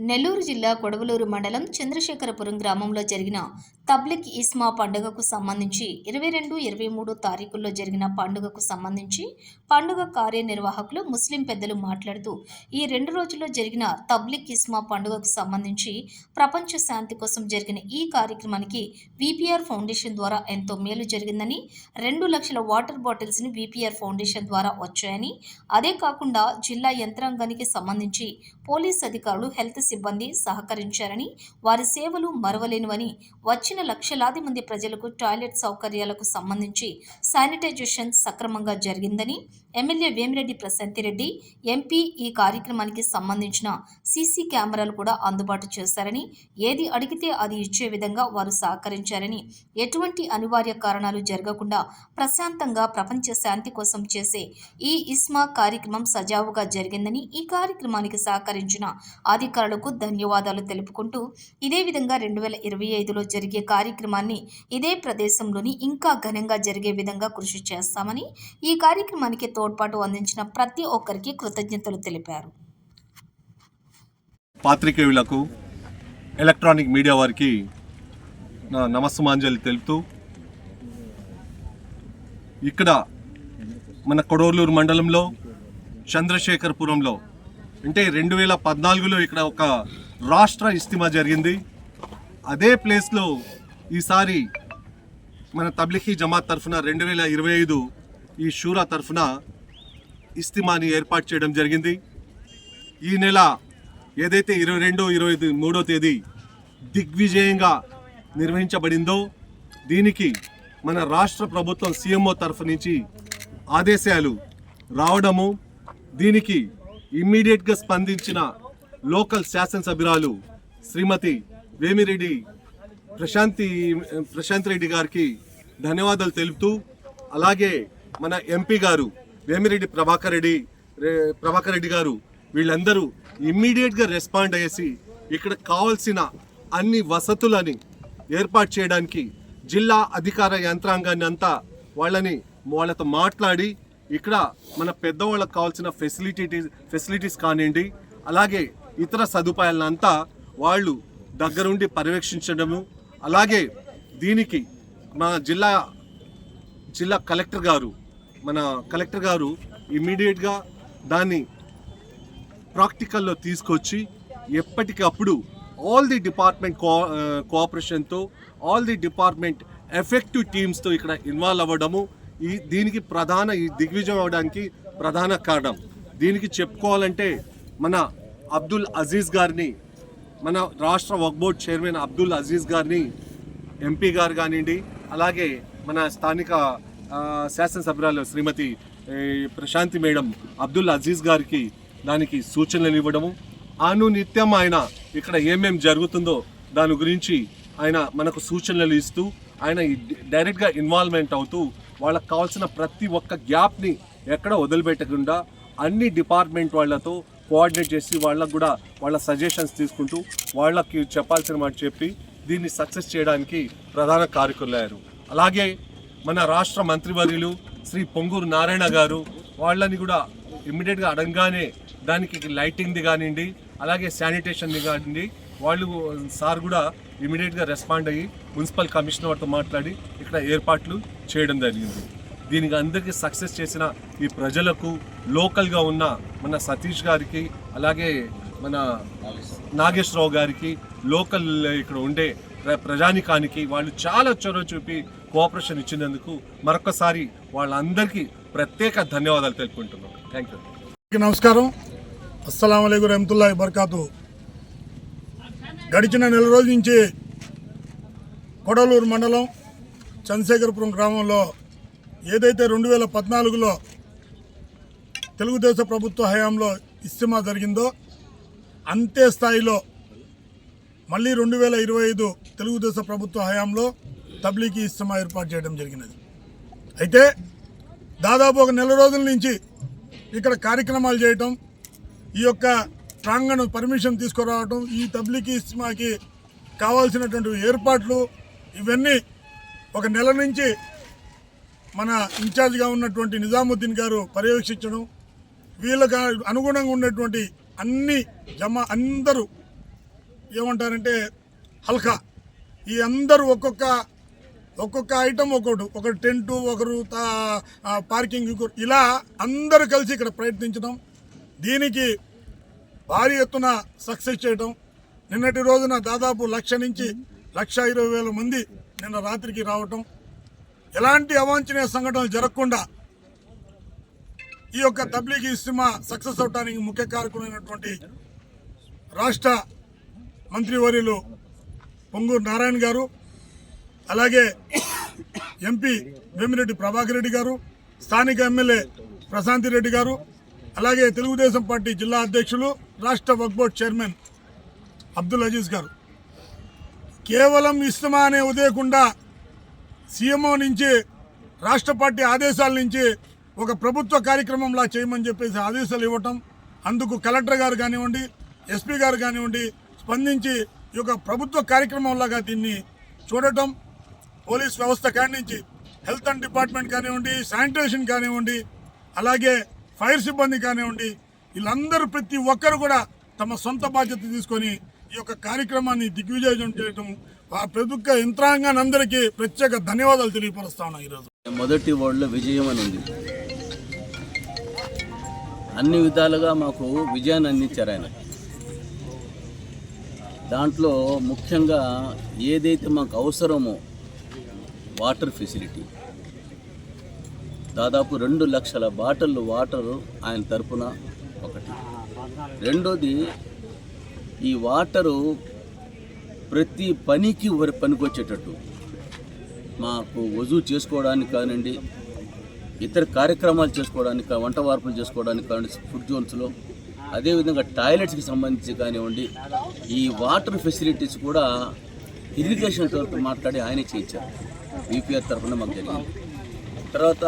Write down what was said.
నెల్లూరు జిల్లా కొడవలూరు మండలం చంద్రశేఖరపురం గ్రామంలో జరిగిన తబ్లిక్ ఇస్మా పండుగకు సంబంధించి ఇరవై రెండు ఇరవై మూడు తారీఖుల్లో జరిగిన పండుగకు సంబంధించి పండుగ కార్యనిర్వాహకులు ముస్లిం పెద్దలు మాట్లాడుతూ ఈ రెండు రోజుల్లో జరిగిన తబ్లిక్ ఇస్మా పండుగకు సంబంధించి ప్రపంచ శాంతి కోసం జరిగిన ఈ కార్యక్రమానికి విపిఆర్ ఫౌండేషన్ ద్వారా ఎంతో మేలు జరిగిందని రెండు లక్షల వాటర్ బాటిల్స్ని విపిఆర్ ఫౌండేషన్ ద్వారా వచ్చాయని అదే కాకుండా జిల్లా యంత్రాంగానికి సంబంధించి పోలీస్ అధికారులు హెల్త్ సిబ్బంది సహకరించారని వారి సేవలు మరవలేనివని వచ్చిన లక్షలాది మంది ప్రజలకు టాయిలెట్ సౌకర్యాలకు సంబంధించి శానిటైజేషన్ సక్రమంగా జరిగిందని ఎమ్మెల్యే వేమిరెడ్డి ప్రశాంతిరెడ్డి ఎంపీ ఈ కార్యక్రమానికి సంబంధించిన సీసీ కెమెరాలు కూడా అందుబాటు చేశారని ఏది అడిగితే అది ఇచ్చే విధంగా వారు సహకరించారని ఎటువంటి అనివార్య కారణాలు జరగకుండా ప్రశాంతంగా ప్రపంచ శాంతి కోసం చేసే ఈ ఇస్మా కార్యక్రమం సజావుగా జరిగిందని ఈ కార్యక్రమానికి సహకరించిన అధికారులకు ధన్యవాదాలు తెలుపుకుంటూ ఇదే విధంగా రెండు వేల ఇరవై ఐదులో జరిగే కార్యక్రమాన్ని ఇదే ప్రదేశంలోని ఇంకా ఘనంగా జరిగే విధంగా కృషి చేస్తామని ఈ కార్యక్రమానికి తోడ్పాటు అందించిన ప్రతి ఒక్కరికి కృతజ్ఞతలు తెలిపారు. పాత్రికేయులకు ఎలక్ట్రానిక్ మీడియా వారికి నా నమస్సుమాంజలి తెలుపుతూ ఇక్కడ మన కొడవలూరు మండలంలో చంద్రశేఖరపురంలో అంటే రెండు వేల పద్నాలుగులో ఇక్కడ ఒక రాష్ట్ర ఇస్తిమా జరిగింది. అదే ప్లేస్లో ఈసారి మన తబ్లిఖీ జమాత్ తరఫున రెండు వేల ఇరవై ఐదు ఈ షూరా తరఫున ఇస్తిమాని ఏర్పాటు చేయడం జరిగింది. ఈ నెల ఏదైతే ఇరవై రెండు ఇరవై మూడో తేదీ దిగ్విజయంగా నిర్వహించబడిందో దీనికి మన రాష్ట్ర ప్రభుత్వం సీఎంఓ తరఫు నుంచి ఆదేశాలు రావడము దీనికి ఇమ్మీడియట్గా స్పందించిన లోకల్ శాసనసభ్యురాలు శ్రీమతి వేమిరెడ్డి ప్రశాంతి ప్రశాంత్ రెడ్డి గారికి ధన్యవాదాలు తెలుపుతూ అలాగే మన ఎంపీ గారు వేమిరెడ్డి ప్రభాకర్ రెడ్డి ప్రభాకర్ రెడ్డి గారు వీళ్ళందరూ ఇమ్మీడియట్గా రెస్పాండ్ అయ్యేసి ఇక్కడ కావాల్సిన అన్ని వసతులని ఏర్పాటు చేయడానికి జిల్లా అధికార యంత్రాంగాన్ని అంతా వాళ్ళని వాళ్ళతో మాట్లాడి ఇక్కడ మన పెద్దవాళ్ళకి కావాల్సిన ఫెసిలిటీస్ ఫెసిలిటీస్ కానివ్వండి అలాగే ఇతర సదుపాయాలంతా అంతా వాళ్ళు దగ్గరుండి పర్యవేక్షించడము అలాగే దీనికి మన జిల్లా జిల్లా కలెక్టర్ గారు మన కలెక్టర్ గారు ఇమీడియట్గా దాన్ని ప్రాక్టికల్లో తీసుకొచ్చి ఎప్పటికప్పుడు ఆల్ ది డిపార్ట్మెంట్ కో కోఆపరేషన్తో ఆల్ ది డిపార్ట్మెంట్ ఎఫెక్టివ్ టీమ్స్తో ఇక్కడ ఇన్వాల్వ్ అవ్వడము ఈ దీనికి ప్రధాన ఈ దిగ్విజయం అవడానికి ప్రధాన కారణం. దీనికి చెప్పుకోవాలంటే మన అబ్దుల్ అజీజ్ గారిని మన రాష్ట్ర వక్ బోర్డ్ చైర్మన్ అబ్దుల్ అజీజ్ గారిని ఎంపీ గారు కానివ్వండి అలాగే మన స్థానిక శాసనసభ్యురాలు శ్రీమతి ప్రశాంతి మేడం అబ్దుల్ అజీజ్ గారికి దానికి సూచనలు ఇవ్వడము అనునిత్యం ఆయన ఇక్కడ ఏమేం జరుగుతుందో దాని గురించి ఆయన మనకు సూచనలు ఇస్తూ ఆయన డైరెక్ట్గా ఇన్వాల్వ్మెంట్ అవుతూ వాళ్ళకి కావాల్సిన ప్రతి ఒక్క గ్యాప్ని ఎక్కడ వదిలిపెట్టకుండా అన్ని డిపార్ట్మెంట్ వాళ్ళతో కోఆర్డినేట్ చేసి వాళ్ళకు కూడా వాళ్ళ సజెషన్స్ తీసుకుంటూ వాళ్ళకి చెప్పాల్సిన మాట చెప్పి దీన్ని సక్సెస్ చేయడానికి ప్రధాన కారకులయ్యారు అలాగే మన రాష్ట్ర మంత్రివర్యులు శ్రీ పొంగూరు నారాయణ గారు వాళ్ళని కూడా ఇమ్మీడియట్గా అడగగానే దానికి లైటింగ్ది కానివ్వండి అలాగే శానిటేషన్ది కానివ్వండి వాళ్ళు సార్ కూడా ఇమీడియట్గా రెస్పాండ్ అయ్యి మున్సిపల్ కమిషనర్తో మాట్లాడి ఇక్కడ ఏర్పాట్లు చేయడం జరిగింది. దీనికి అందరికీ సక్సెస్ చేసిన ఈ ప్రజలకు లోకల్గా ఉన్న మన సతీష్ గారికి అలాగే మన నాగేశ్వరరావు గారికి లోకల్ ఇక్కడ ఉండే ప్ర- ప్రజానికానికి వాళ్ళు చాలా చొరవ చూపి కోఆపరేషన్ ఇచ్చినందుకు మరొకసారి వాళ్ళందరికీ ప్రత్యేక ధన్యవాదాలు తెలుపుకుంటున్నాం. థ్యాంక్ యూ నమస్కారం. అస్సలం అయికు రహమతుల్లా బర్కాతు గడిచిన నెల రోజుల నుంచి కొడలూరు మండలం చంద్రశేఖరపురం గ్రామంలో ఏదైతే రెండు వేల పద్నాలుగులో తెలుగుదేశం ప్రభుత్వ హయాంలో ఇస్తిమా జరిగిందో అంతే స్థాయిలో మళ్ళీ రెండు వేల ఇరవై ఐదు తెలుగుదేశం ప్రభుత్వ హయాంలో తబ్లీకి ఇస్తిమా ఏర్పాటు చేయడం జరిగినది. అయితే దాదాపు ఒక నెల రోజుల నుంచి ఇక్కడ కార్యక్రమాలు చేయటం ఈ యొక్క ప్రాంగణం పర్మిషన్ తీసుకురావటం ఈ తబ్లికి ఇస్మాకి కావాల్సినటువంటి ఏర్పాట్లు ఇవన్నీ ఒక నెల నుంచి మన ఇన్ఛార్జ్గా ఉన్నటువంటి నిజాముద్దీన్ గారు పర్యవేక్షించడం వీళ్ళకి అనుగుణంగా ఉన్నటువంటి అన్ని జమ అందరూ ఏమంటారంటే హల్కా. ఈ అందరూ ఒక్కొక్క ఒక్కొక్క ఐటమ్ ఒకటి ఒకరు టెంటు ఒకరు తా- పార్కింగ్ ఇలా అందరూ కలిసి ఇక్కడ ప్రయత్నించడం దీనికి భారీ ఎత్తున సక్సెస్ చేయడం నిన్నటి రోజున దాదాపు లక్ష నుంచి లక్ష ఇరవై వేల మంది నిన్న రాత్రికి రావటం. ఎలాంటి అవాంఛనీయ సంఘటనలు జరగకుండా ఈ యొక్క తబ్లీగ్ ఇస్తిమా సక్సెస్ అవడానికి ముఖ్య కారకులైనటువంటి రాష్ట్ర మంత్రివర్యులు పొంగూరు నారాయణ గారు అలాగే ఎంపీ వేమిరెడ్డి ప్రభాకర్ రెడ్డి గారు స్థానిక ఎమ్మెల్యే ప్రశాంతి రెడ్డి గారు అలాగే తెలుగుదేశం పార్టీ జిల్లా అధ్యక్షులు రాష్ట్ర వక్బోర్డ్ చైర్మన్ అబ్దుల్ అజీజ్ గారు. కేవలం ఇస్తమా అనే ఉదయకుండా సీఎంఓ నుంచి రాష్ట్ర పార్టీ ఆదేశాల నుంచి ఒక ప్రభుత్వ కార్యక్రమంలా చేయమని చెప్పేసి ఆదేశాలు ఇవ్వటం అందుకు కలెక్టర్ గారు కానివ్వండి ఎస్పీ గారు కానివ్వండి స్పందించి ఈ యొక్క ప్రభుత్వ కార్యక్రమంలాగా దీన్ని చూడటం పోలీస్ వ్యవస్థ కాడి నుంచి హెల్త్ అండ్ డిపార్ట్మెంట్ కానివ్వండి శానిటేషన్ కానివ్వండి అలాగే ఫైర్ సిబ్బంది కానివ్వండి వీళ్ళందరూ ప్రతి ఒక్కరు కూడా తమ సొంత బాధ్యత తీసుకొని ఈ యొక్క కార్యక్రమాన్ని దిగ్విజయం చేయటం ఆ ప్రతి యంత్రాంగాన్ని అందరికీ ప్రత్యేక ధన్యవాదాలు తెలియపరుస్తా ఉన్నాం ఈరోజు. మొదటి ఓడిలో విజయం అని ఉంది. అన్ని విధాలుగా మాకు విజయాన్ని అందించారు ఆయన. దాంట్లో ముఖ్యంగా ఏదైతే మాకు అవసరమో వాటర్ ఫెసిలిటీ దాదాపు రెండు లక్షల బాటిల్ వాటర్ ఆయన తరపున ఒకటి. రెండోది ఈ వాటరు ప్రతి పనికి వరి పనికొచ్చేటట్టు. మాకు వజూ చేసుకోవడానికి కానివ్వండి ఇతర కార్యక్రమాలు చేసుకోవడానికి వంట వార్పులు చేసుకోవడానికి కానివ్వండి ఫుడ్ జోన్స్లో. అదేవిధంగా టాయిలెట్స్కి సంబంధించి కానివ్వండి ఈ వాటర్ ఫెసిలిటీస్ కూడా ఇరిగేషన్ తరఫున మాట్లాడి ఆయనే చేయించారు. బీపీఆర్ తరఫున మాకు జరిగింది. తర్వాత